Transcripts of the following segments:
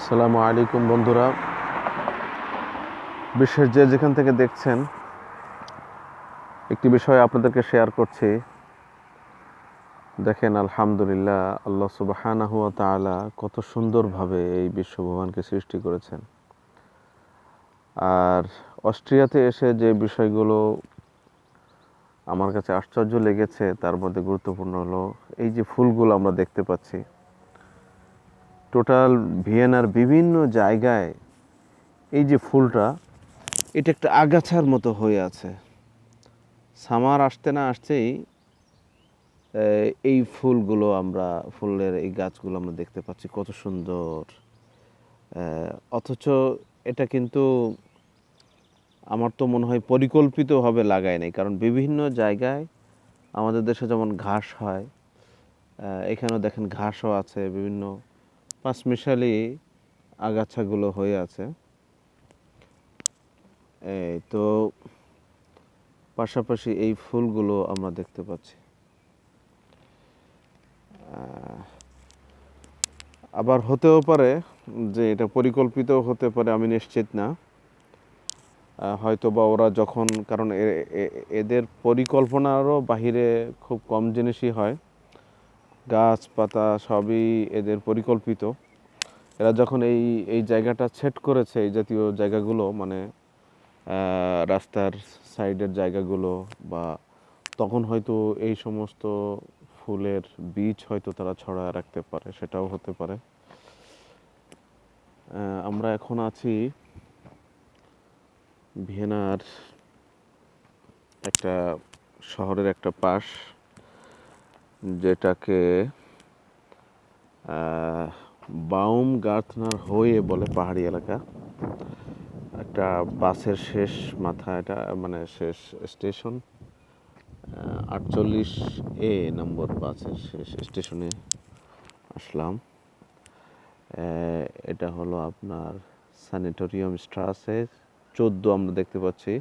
আসসালামু আলাইকুম বন্ধুরা। বিশ্বের যে যেখান থেকে দেখছেন, একটি বিষয় আপনাদেরকে শেয়ার করছি। দেখেন, আলহামদুলিল্লাহ, আল্লাহ সুবাহানাহু ওয়া তাআলা কত সুন্দরভাবে এই বিশ্বভগবানকে সৃষ্টি করেছেন। আর অস্ট্রিয়াতে এসে যে বিষয়গুলো আমার কাছে আশ্চর্য লেগেছে, তার মধ্যে গুরুত্বপূর্ণ হলো এই যে ফুলগুলো আমরা দেখতে পাচ্ছি। টোটাল ভিয়েনার বিভিন্ন জায়গায় এই যে ফুলটা, এটা একটা আগাছার মতো হয়ে আছে। সামার আসতে না আসতেই এই ফুলগুলো আমরা, ফুলের এই গাছগুলো আমরা দেখতে পাচ্ছি কত সুন্দর। অথচ এটা কিন্তু আমার তো মনে হয় পরিকল্পিতভাবে লাগায় নাই, কারণ বিভিন্ন জায়গায় আমাদের দেশে যেমন ঘাস হয় এখানেও দেখেন ঘাসও আছে বিভিন্ন পাঁচমিশালি আগাছাগুলো হয়ে আছে। এই তো পাশাপাশি এই ফুলগুলো আমরা দেখতে পাচ্ছি। আবার হতেও পারে যে এটা পরিকল্পিত হতে পারে, আমি নিশ্চিত না। হয়তো বা ওরা যখন, কারণ এদের পরিকল্পনারও বাহিরে খুব কম জিনিসই হয়। গাছপাতা সবই এদের পরিকল্পিত। এরা যখন এই এই জায়গাটা সেট করেছে, এই জাতীয় জায়গাগুলো মানে রাস্তার সাইডের জায়গাগুলো বা তখন হয়তো এই সমস্ত ফুলের বীজ হয়তো তারা ছড়ায় রাখতে পারে, সেটাও হতে পারে। আমরা এখন আছি ভিয়েনার একটা শহরের একটা পাশ। যেটাকে বাউম গার্থনার হয়ে বলে পাহাড়ি এলাকা। একটা বাসের শেষ মাথা, এটা মানে শেষ স্টেশন আটচল্লিশ এ নম্বর বাসের শেষ স্টেশনে আসলাম। এটা হলো আপনার স্যানিটোরিয়াম স্ট্রাসে চোদ্দ আমরা দেখতে পাচ্ছি।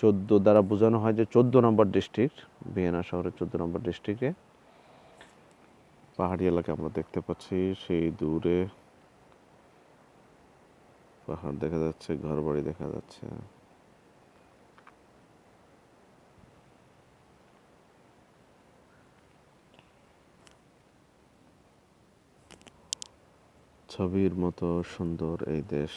চোদ্দ দ্বারা বোঝানো হয় যে চোদ্দ নম্বর ডিস্ট্রিক্ট ভিয়েনা শহরের চোদ্দ নম্বর ডিস্ট্রিক্টে পাহাড়ি এলাকা আমরা দেখতে পাচ্ছি। সেই দূরে পাহাড় দেখা যাচ্ছে, ঘরবাড়ি দেখা যাচ্ছে। ছবির মতো সুন্দর এই দেশ।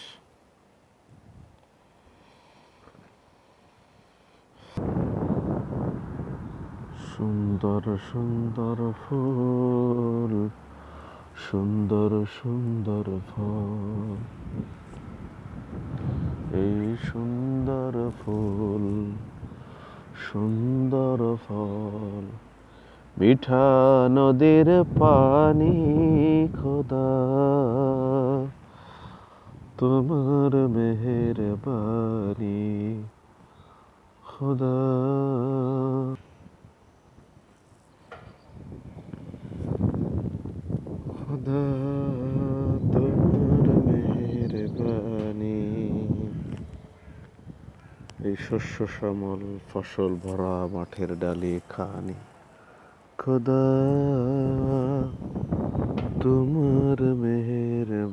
সুন্দর সুন্দর ফুল, সুন্দর সুন্দর ফল। এই সুন্দর ফুল, সুন্দর ফল, মিঠা নদীর পানি খোদা। তোমার মেহেরবানি খোদা। খোদা তোমার মেহেরবানি এই শস্য শ্যামল ফসল ভরা মাঠের ডালে খানি। খোদা তোমার মেহেরবানি